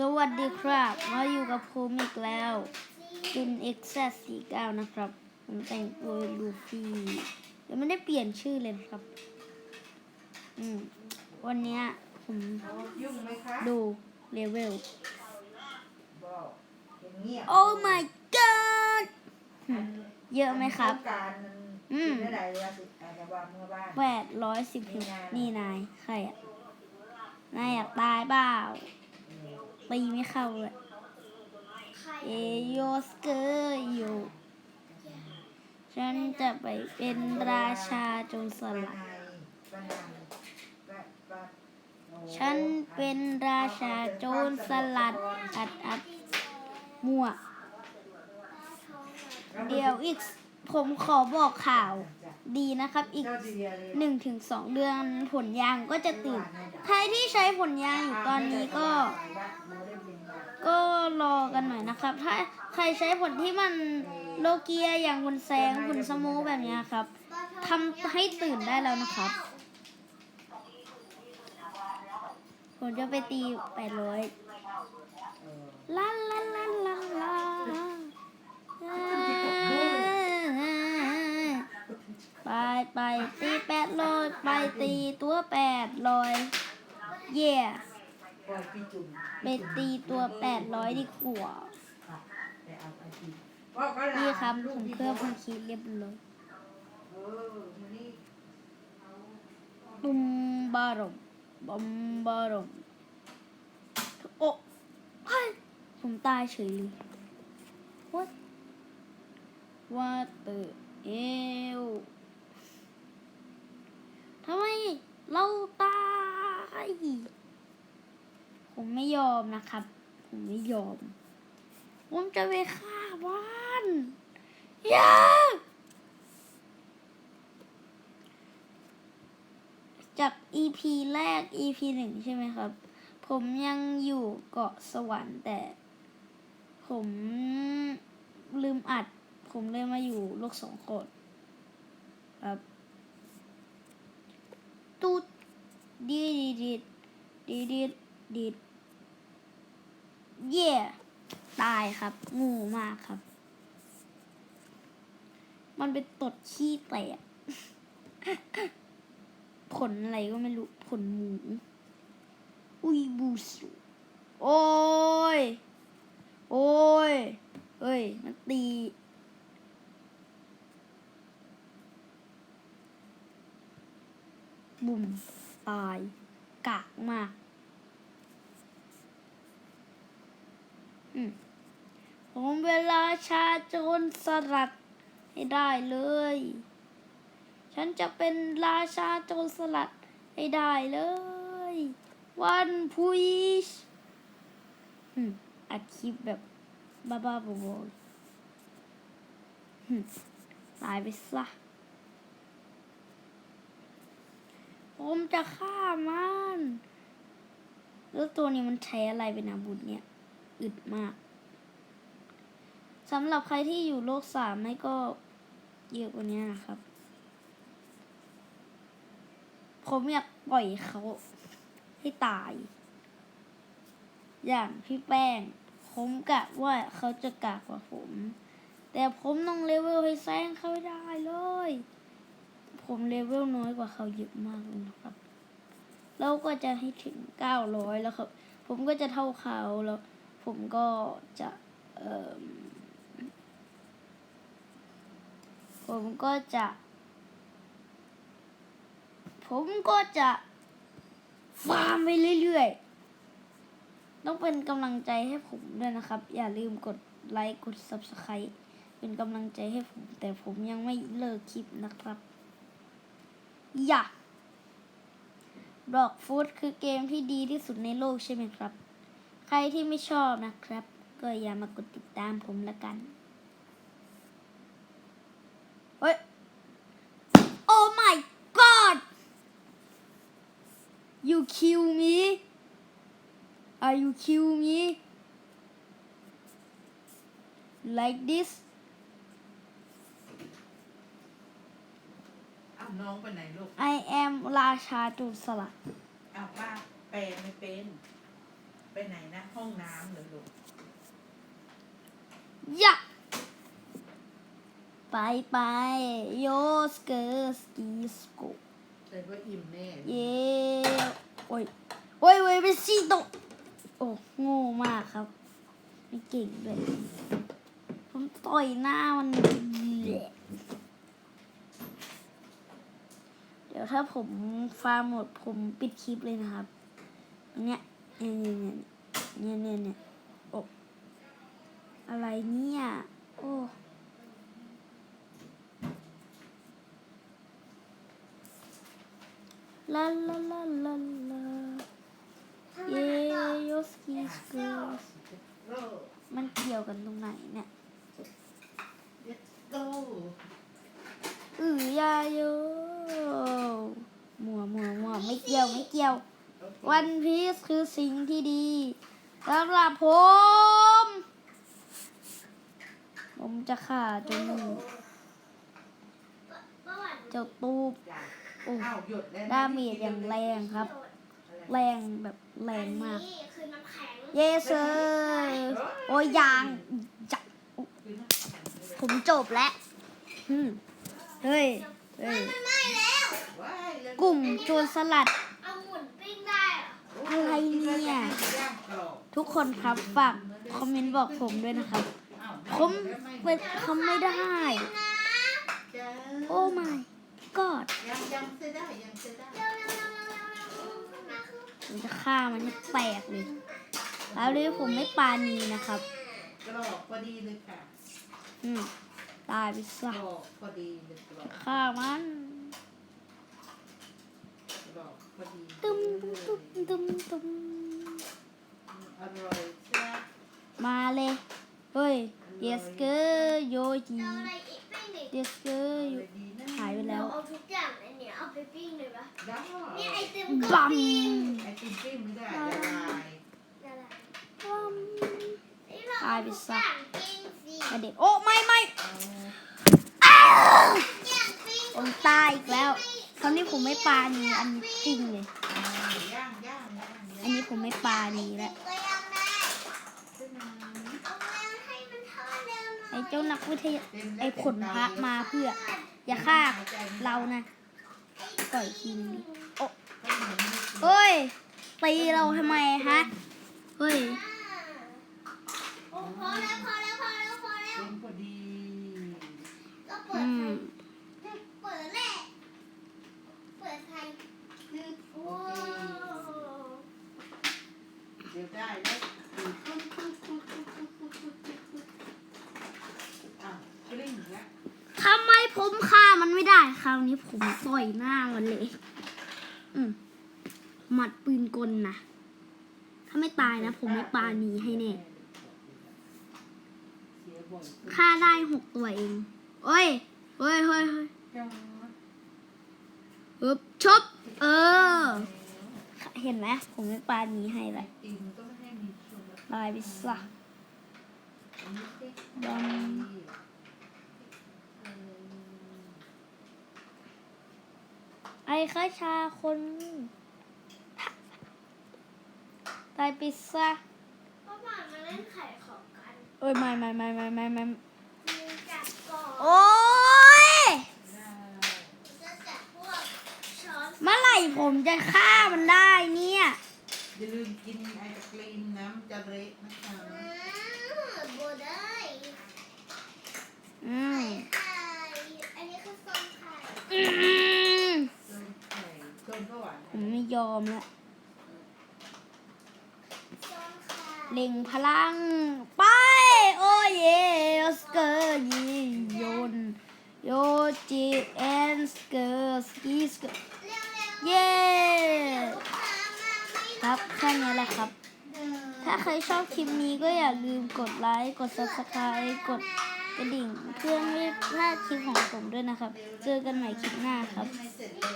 สวัสดีครับ มาอยู่กับภูมิอีกแล้วจุน x 4 9นะครับผมแต่งตัวลูฟี่ยังไม่ได้เปลี่ยนชื่อเลยนะครับ อืม วันเนี้ยผมยุ่งไหมคะดูเลเวลบอกเงียบโอ้ my god อืมเยอะไหมครับต้องการมันอืมกินได้หลายวันสิอาจจะวางเมื่อบ้านแปดร้อยสิบนี่นาย ใครอะ นายอยากตายเปล่า ตีไม่เข้าเลยเอโยสเกอร์อยู่ ฉันจะไปเป็นราชาโจรสลัดป้านายป้าป้าโอ้ฉันเป็นราชาโจรสลัด อัดอัดมั่ว เดี๋ยวอีก ผมขอบอกข่าว ดีนะครับ อีกเจ้าดีเดียเลยหนึ่งถึงสองเดือนผลยางก็จะตื่น ใครที่ใช้ผลยางอยู่ตอนนี้ก็ ก็รอกันหน่อยนะครับ ถ้าใครใช้ผลที่มันโลเกียอย่างผลแสงผลสโมูแบบเนี้ยครับทำให้ตื่นได้แล้วนะครับ ผมจะไปตีแปดร้อยลาลาลาลาลา ไปไปตีแปดร้อยไปตีตัวแปดร้อยเย่ไปตีตัวแปดร้อยดีกว่านี่ครับผมเครื่องบพันคีดเรียบร้อยบุมบารมบุมบารมโอ้ฮ้ยผมตายเฉยเลย what what the hell ทำไมเราตาย ผมไม่ยอมนะครับ ผมไม่ยอม ผมจะไปฆ่ามันอย่าจาก EP แรก EP หนึ่งใช่ไหมครับ ผมยังอยู่เกาะสวรรค์แต่ ผมลืมอัด ผมเลยมาอยู่โลกสองโคดครับตูด ดีดีดีดีดีดีเย่ตายครับ งูมากครับ มันเป็นตดขี้แตกผลอะไรก็ไม่รู้ ผลหมู อุยบูสุโอ้ย โอ้ยเอ้ย มันตี บุ่ม ตายกากมาก อืมผมเวลาชาโจรสลัดให้ได้เลย ฉันจะเป็นราชาโจรสลัดให้ได้เลย วันพุยชอัดคลิปแบบบ้าๆบอๆอืมตายไปซะ ผมจะฆ่ามัน แล้วตัวนี้มันใช้อะไรเป็นอาวุธเนี่ย อึดมากสำหรับใครที่อยู่โลกสามไม่ก็เยอะกว่านี้นะครับ ผมอยากปล่อยเขาให้ตาย อย่างพี่แป้ง ผมกะว่าเขาจะกากกว่าผม แต่ผมต้องเลเวลให้แซงเขาให้ได้เลย ผมเลเวลน้อยกว่าเขาเยอะมากเลยนะครับแล้วก็จะให้ถึงเก้าร้อยแล้วครับ ผมก็จะเท่าเขาแล้ว ผมก็จะเอ่อผมก็จะ ผมก็จะฟาร์มไปเรื่อยๆ ต้องเป็นกำลังใจให้ผมด้วยนะครับ อย่าลืมกดไลค์ กด Subscribe เป็นกำลังใจให้ผม แต่ผมยังไม่เลิกคลิปนะครับ อย่าบล็อกฟูดคือเกมที่ดีที่สุดในโลกใช่ไหมครับ ใครที่ไม่ชอบนะครับ ก็อย่ามากดติดตามผมละกันเฮ้ย Oh my god You kill me Are you kill me Like this เอาน้องไปไหนลูก I am ราชาโจรสลัดเอาป้าแปลไม่เป็น ไปไหนนะ ห้องน้ำเหรือลูก ยะไปไปโยสเกอร์สกีสโกแต่ว่าอิ่มแน่เย้โอ้ยโอ้ยเว้ยเป็นซีโตะโอ้โง่มากครับ ไม่เก่งด้วยผมต่อยหน้ามันแหละเดี๋ยวถ้าผมฟาร์มหมดผมปิดคลิปเลยนะครับเนี้ยเนี่ยเนี่ยเนี่ยเนี่ยเนี่ยโอ้อะไรเนี่ยโอ้ลาลาลาลาลาเยโยสกีสเกอร์สโลมันเกี่ยวกันตรงไหนเนี่ย เด็ดโล อือยาโยมัวมัวมัวไม่เกี่ยวไม่เกี่ยว วันพีซคือสิ่งที่ดีสำหรับผม ผมจะฆ่าเจาหนูเจ้าตูบจ้ะโอ้อ้าวหยุดแล้วนะดาเมจอย่างแรงครับอะไรแรงแบบแรงมากอันนี้คือน้ำแข็งเยสเซอร์โอ้ยยางจักคือน้ำแข็งเลยผมจบแล้วอืมเฮ้ย เฮ้ยมันไหม้แล้วว้ายแล้วกลุ่มโจรสลัด เอาหมุนปิ้งได้เหร อะไรเนี่ย ทุกคนครับฝากคอมเมนต์บอกผมด้วยนะครับผมเป็นทำไม่ได้นะจ้าโอ้ my god ยังยังเสียได้ยังเสียได้เร็วเร็วเร็วเร็วเร็วเร็วนะผมจะฆ่ามันให้แตกเลย แล้วนี้ผมไม่ปานีนะครับกรอบพอดีเลยค่ะ อืมตายไปซะกรอบพอดีเลยกรอบฆ่ามันกรอบพอดีตึม ตึมตึมตึมอร่อยใช่ไหมมาเลย เฮ้ยเยสเกอร์โยจีเอาอะไรอีกปิ้งดิเยสเกอร์โยดีนะหายไปแล้วเอาทุกอย่างในเนี่ยเอาไปปิ้งเลยปะได้นี่ไอติมบัก็มปิ้งไอติมปิ้งไม่ได้ละลายนั่นแหละบัม นี่เราเอาทุกอย่างปิ้งสิกระเด็นโอ้ไม่ไม่เอาอย่างปิ้งผมตายอีกแล้วคราวนี้ผมไม่ปานีอันนี้จริงเลยเอาย่างย่างย่ คงไม่ปลาดีแล้วไอ้เจ้านักวิทยาไอ้ผลพระมาเพื่อ อย่าฆ่าเรานะปล่อยคิงโอ้เฮ้ยตีเราทำไมฮะ เฮ้ย คราวนี้ผมต่อยหน้ามันเลย อืมหมัดปืนกลนะ ถ้าไม่ตายนะ ผมไม่ปานีให้แน่เสียบ่อยฆ่าได้หกตัวเองเอ้ยเฮ้ยเฮ้ยเฮ้ยฮึบชบเออ เห็นไหมผมไม่ปานีให้เลยติมก็ไม่ให้มีส่วนตายไปซะดำเออ ไอ้ข้าชาคนตายไปซะพ่อบ้านมาเล่นไข่ของกันเอ้ยไม่ไม่ไม่ไม่ไม่ไม่มีจับก่อนโอ้ยได้จะจับพวกช้อนเมื่อไหร่ผมจะฆ่ามันได้เนี่ย อย่าลืมกินไอศกรีมน้ำจะเละนะคะ อืมโบได้ อืม ไข่อันนี้คือส้มไข่ อืม เติมไข่เติมก็หวาน ผ มไม่ยอมละส้มไข่เล็งพลัง ไป โอ้ยเยสเกอร์ยีโยนโยจิเอนสเกอร์สกีสเกอร์เร็วเร็วเย้ลูกค้ามาไม่ครับแค่นี้แหละครับเดินถ้าใครชอบคลิปนี้ก็อย่าลืมกดไลค์ กด subscribe กดกระดิ่งเพื่อไม่พลาดคลิปของผมด้วยนะครับ เจอกันใหม่คลิปหน้าครับ